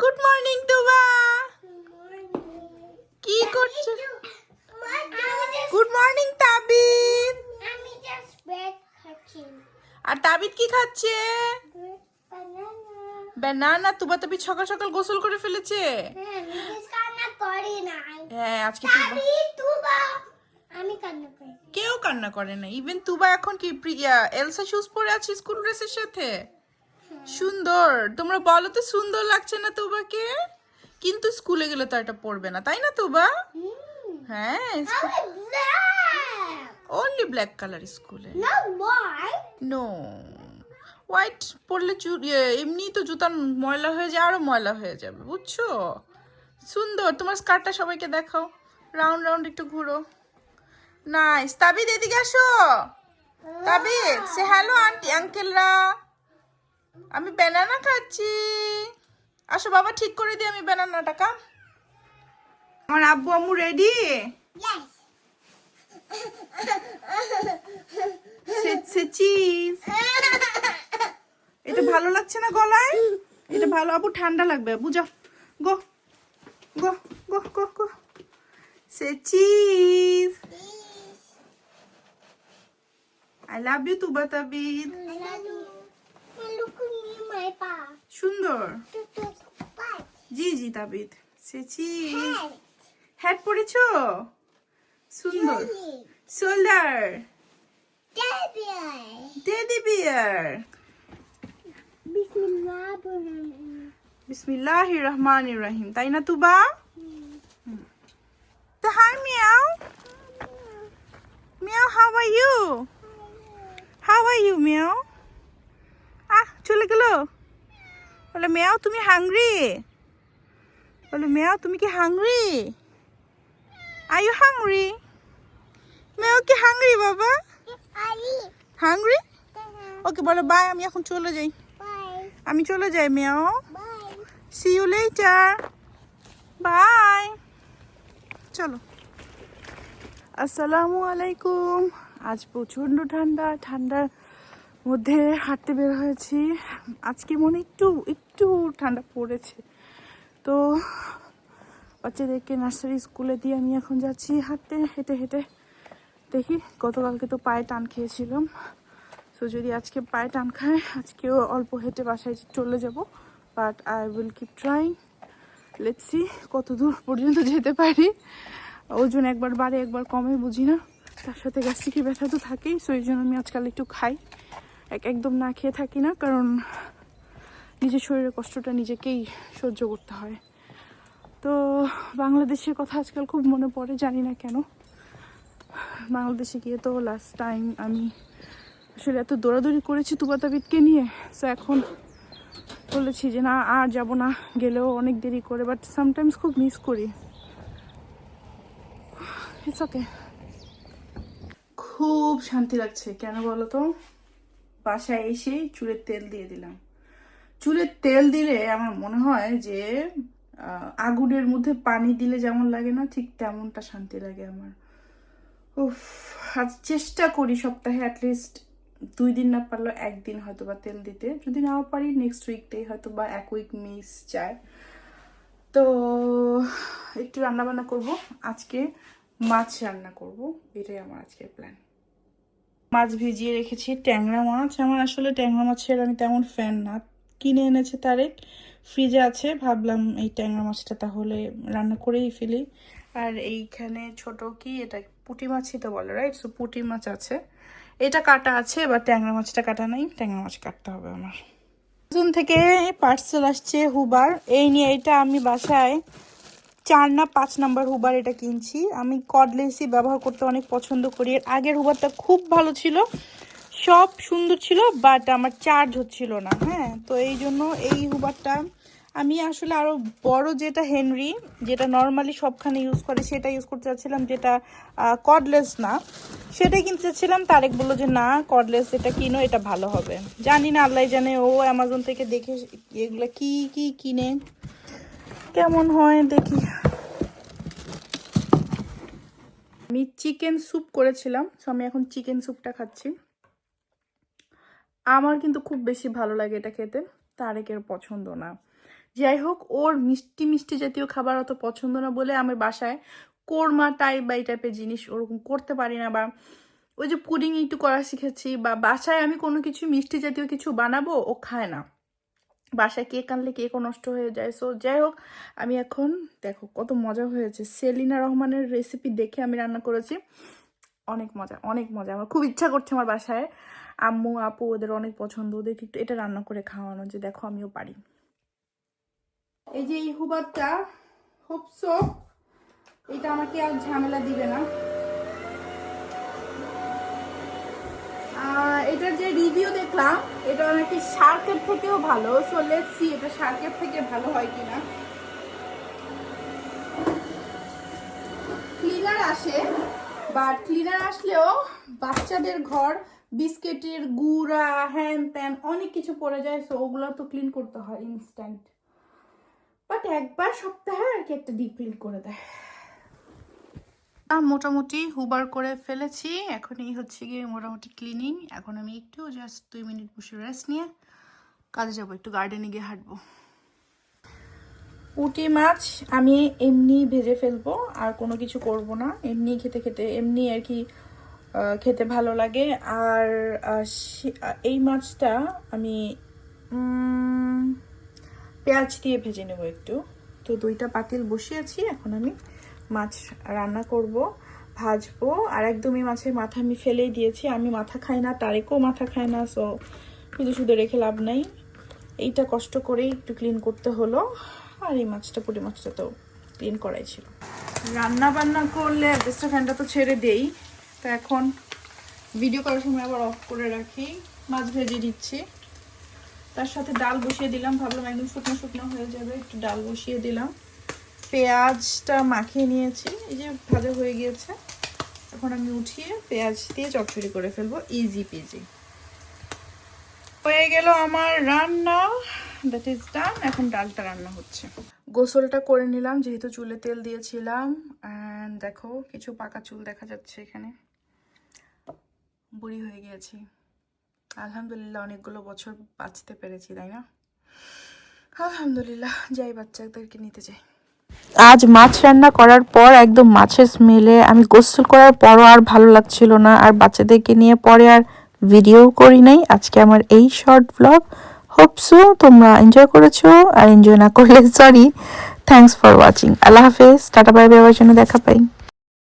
Good morning তুবা কি করছ? Good morning তাবিদ আমি জাস্ট ব্রেড খাচ্ছি। আর তাবিদ কি খাচ্ছে? ব্যানানা তুবা তাবিদ সকাল সকাল গোসল করে ফেলেছে। হ্যাঁ হ্যাঁ আজকে তুবা আমি তুবা আমি কান্না করি। কেউ কান্না করে না। ইভেন তুবা এখন কি প্রিয়া এলসা শুজ পরে আছে স্কুল ড্রেসের সাথে? সুন্দর। তোমরা বলো তো সুন্দর লাগছে না তুবাকে? কিন্তু স্কুলে গেলে তো এটা পড়বে না তাই না তুবা? হ্যাঁ অনলি ব্ল্যাক কালার স্কুলে। নো হোয়াইট পরলে এমনি তো জুতা ময়লা হয়ে যায় আরও ময়লা হয়ে যাবে বুঝছ? সুন্দর তোমার স্কার্টটা সবাইকে দেখাও। রাউন্ড রাউন্ড একটু ঘুরো। নাইস তাবিদ এদিকে আসো। তাবিদ সে হ্যালো আন্টি আঙ্কেলরা আমি ব্যানানা খাচ্ছি। আসো বাবা, ঠিক করে দিই আমি ব্যানানাটা কা আমার আব্বু, আম্মু রেডি এটা ভালো লাগছে না গলায়? এটা ভালো আপু ঠান্ডা লাগবে। বুঝা গো গো গো গো গো। Say cheese I love you Tuba Tabid সুন্দর. জি জি তাবিদ সে চিজ হ্যাট পরেছো? সুন্দর. সোল্ডার. টেডি বিয়ার বিসমিল্লাহ রহমান রহিম তাই না, Tuba? Hi meow. Meow how are you how are you meow? Ah, চলে গেল? বলে মেয়াও তুমি হাংরি বলে মেয়াও তুমি কি hungry are you hungry meow কি হাংরি বাবা. হাংরি ওকে বলো বাই আমি এখন চলে যাই। আমি চলে যাই মেয়াও. See you later. Bye. চলো। আসসালামু আলাইকুম। আজ প্রচণ্ড ঠান্ডা। ঠান্ডার মধ্যে হাঁটতে বের হয়েছি। আজকে মনে একটু একটু ঠান্ডা পড়েছে। তো বাচ্চাদেরকে নার্সারি স্কুলে দিয়ে আমি এখন যাচ্ছি হাঁটতে, হেঁটে হেঁটে। দেখি, গতকালকে তো পায়ে টান খেয়েছিলাম। তো যদি আজকে পায়ে টান খায়, আজকেও অল্প হেঁটে বাসায় চলে যাব। But I will keep trying let's see কত দূর পর্যন্ত যেতে পারি। ওজন একবার বাড়ে, একবার কমে, বুঝি না। তার সাথে গ্যাস্ট্রিকের ব্যথা তো থাকেই সো এই জন্য আমি আজকাল একটু খাই। একদম না খেয়ে থাকি না, কারণ নিজের শরীরের কষ্টটা নিজেকেই সহ্য করতে হয়। তো বাংলাদেশের কথা আজকাল খুব মনে পড়ে, জানি না কেন। বাংলাদেশে গিয়ে তো লাস্ট টাইম আমি আসলে এত দৌড়াদৌড়ি করেছি তুবাতাবিদকে নিয়ে সো এখন বলেছি যে না, আর যাব না, গেলেও অনেক দেরি করে বাট সামটাইমস খুব মিস করি। ইটস ওকে খুব শান্তি লাগছে, কেন বলো তো? বাসায় এসেই চুলের তেল দিয়ে দিলাম। চুলের তেল দিলে আমার মনে হয় যে আগুনের মধ্যে পানি দিলে যেমন লাগে না, ঠিক তেমনটা শান্তি লাগে আমার। উফ, আজ চেষ্টা করি সপ্তাহে অ্যাটলিস্ট দুই দিন না পারলেও একদিন হয়তো বা তেল দিতে। যদি নাও পারি নেক্সট উইকডে হয়তো বা এক উইক মিস যায়। তো, একটু রান্না বান্না করব। আজকে মাছ রান্না করব। এটাই আমার আজকের প্ল্যান মাছ ভিজিয়ে রেখেছি। ট্যাংরা মাছ, আমার আসলে ট্যাংরা মাছের আমি তেমন ফ্যান না। কিনে এনেছে তারেক ফ্রিজে আছে, ভাবলাম এই ট্যাংরা মাছটা তাহলে রান্না করেই ফেলি। আর এইখানে ছোট কি, এটা পুঁটি মাছই তো বলে রাইট সো পুঁটি মাছ আছে। এটা কাটা আছে, এবার ট্যাংরা মাছটা কাটা নাই, ট্যাংরা মাছ কাটতে হবে আমার। থেকে পার্সেল আসছে হুবার। এই নিয়ে এটা আমি বাসায় চার না পাঁচ নাম্বার হুবার এটা কিনছি। আমি কডলেসই ব্যবহার করতে অনেক পছন্দ করি। এর আগের হুবারটা খুব ভালো ছিল। সব সুন্দর ছিল বাট আমার চার্জ হচ্ছিল না হ্যাঁ? তো এই জন্য এই হুবারটা আমি আসলে আরও বড় যেটা হেনরি যেটা নর্মালি সবখানে ইউজ করে, সেটা ইউজ করতে চাচ্ছিলাম যেটা কডলেস না। সেটাই কিনতে চাচ্ছিলাম। তারেক বলল যে, না কডলেস এটা কিনো, এটা ভালো হবে। জানি না, আল্লাহ জানে ও অ্যামাজন থেকে দেখে এগুলো কি কি কিনে। কেমন হয় দেখি। আমি চিকেন স্যুপ করেছিলাম সো আমি এখন চিকেন স্যুপটা খাচ্ছি। আমার কিন্তু খুব বেশি ভালো লাগে এটা খেতে, তারেকের পছন্দ না। যাই হোক, ওর মিষ্টি মিষ্টি জাতীয় খাবার অত পছন্দ না বলে আমি বাসায় কোরমা টাইপ বা এই টাইপের জিনিস ওরকম করতে পারি না বা ওই যে পুডিং একটু করা শিখেছি বা বাসায় আমি কোনো কিছু মিষ্টি জাতীয় কিছু বানাবো, ও খায় না। বাসায় কেক আনলে কেকও নষ্ট হয়ে যায়। সো যাই হোক, আমি এখন দেখো কত মজা হয়েছে। সেলিনা রহমানের রেসিপি দেখে আমি রান্না করেছি। অনেক মজা অনেক মজা। আমার খুব ইচ্ছা করছে আমার বাসায়। আম্মু, আপু ওদের অনেক পছন্দ। ওদেরকে একটু এটা রান্না করে খাওয়ানো যে দেখো আমিও পারি। এই যে এই হুবারটা হোপসো এটা আমাকে আর ঝামেলা দিবে না। দেখলাম, এটা নাকি শার্কের থেকেও ভালো। সো সি এটা শার্কের থেকে ভালো হয় কিনা। ক্লিনার আসে বাট ক্লিনার আসলেও বাচ্চাদের ঘর, বিস্কিটের গুড়া, হ্যান ত্যান অনেক কিছু পড়ে যায় সো ওগুলো তো ক্লিন করতে হয় ইনস্ট্যান্ট বাট একবার সপ্তাহে আর কি একটা ডিপ ক্লিন করে দেয়। মোটামুটি হুবার করে ফেলেছি। এখন এই হচ্ছে গিয়ে মোটামুটি ক্লিনিং এখন আমি একটু জাস্ট দুই মিনিট বসে রেস্ট নিয়ে কাজে যাব, একটু গার্ডেনে গিয়ে হাঁটবো। পুঁটি মাছ আমি এমনি ভেজে ফেলব, আর কোনো কিছু করব না। এমনি খেতে খেতে, এমনি আর কি খেতে ভালো লাগে। আর এই মাছটা আমি পেঁয়াজ দিয়ে ভেজে নেব একটু। তো দুইটা পাতিল বসিয়েছি এখন আমি মাছ রান্না করব, ভাজবো, আর একদমই মাছের মাথা আমি ফেলেই দিয়েছি। আমি মাথা খাই না, তারেকও মাথা খায় না সো শুধু শুধু রেখে লাভ নাই। এইটা কষ্ট করে একটু ক্লিন করতে হলো, আর এই মাছটা পুঁটি মাছটা তো ক্লিন করাই ছিল। রান্না বান্না করলে অ্যাডজাস্টার ফ্যানটা তো ছেড়ে দেই। তো এখন ভিডিও করার সময় আবার অফ করে রাখি। মাছ ভেজে দিচ্ছি তার সাথে ডাল বসিয়ে দিলাম, ভাবলাম একদম শুকনো শুকনো হয়ে যাবে, একটু ডাল বসিয়ে দিলাম। পেঁয়াজটা মাখিয়ে নিয়েছি। এই যে ভাজা হয়ে গিয়েছে। এখন আমি উঠিয়ে পেঁয়াজ দিয়ে চচ্চড়ি করে ফেলব। ইজি পিজি হয়ে গেল আমার রান্না। দ্যাট ইজ ডান এখন ডালটা রান্না হচ্ছে। গোসলটা করে নিলাম, যেহেতু চুলে তেল দিয়েছিলাম। অ্যান্ড দেখো, কিছু পাকা চুল দেখা যাচ্ছে এখানে। বুড়ি হয়ে গিয়েছি। আলহামদুলিল্লাহ, অনেকগুলো বছর বাঁচতে পেরেছি, তাই না? আলহামদুলিল্লাহ, যাই বাচ্চাদেরকে নিতে যাই। আজ মাছ রান্না করার পর একদম মাছের স্মেলে আমি গোসল করার পরও আর ভালো লাগছিল না, আর বাচ্চাদেরকে নিয়ে পরে আর ভিডিও করি নাই। আজকে আমার এই শর্ট ব্লগ হোপসো তোমরা এনজয় করেছ, আর এনজয় না করলে সরি থ্যাংকস ফর ওয়াচিং আল্লাহ হাফেজ। টাটা বাই বাই আবার জন্য দেখা পাই।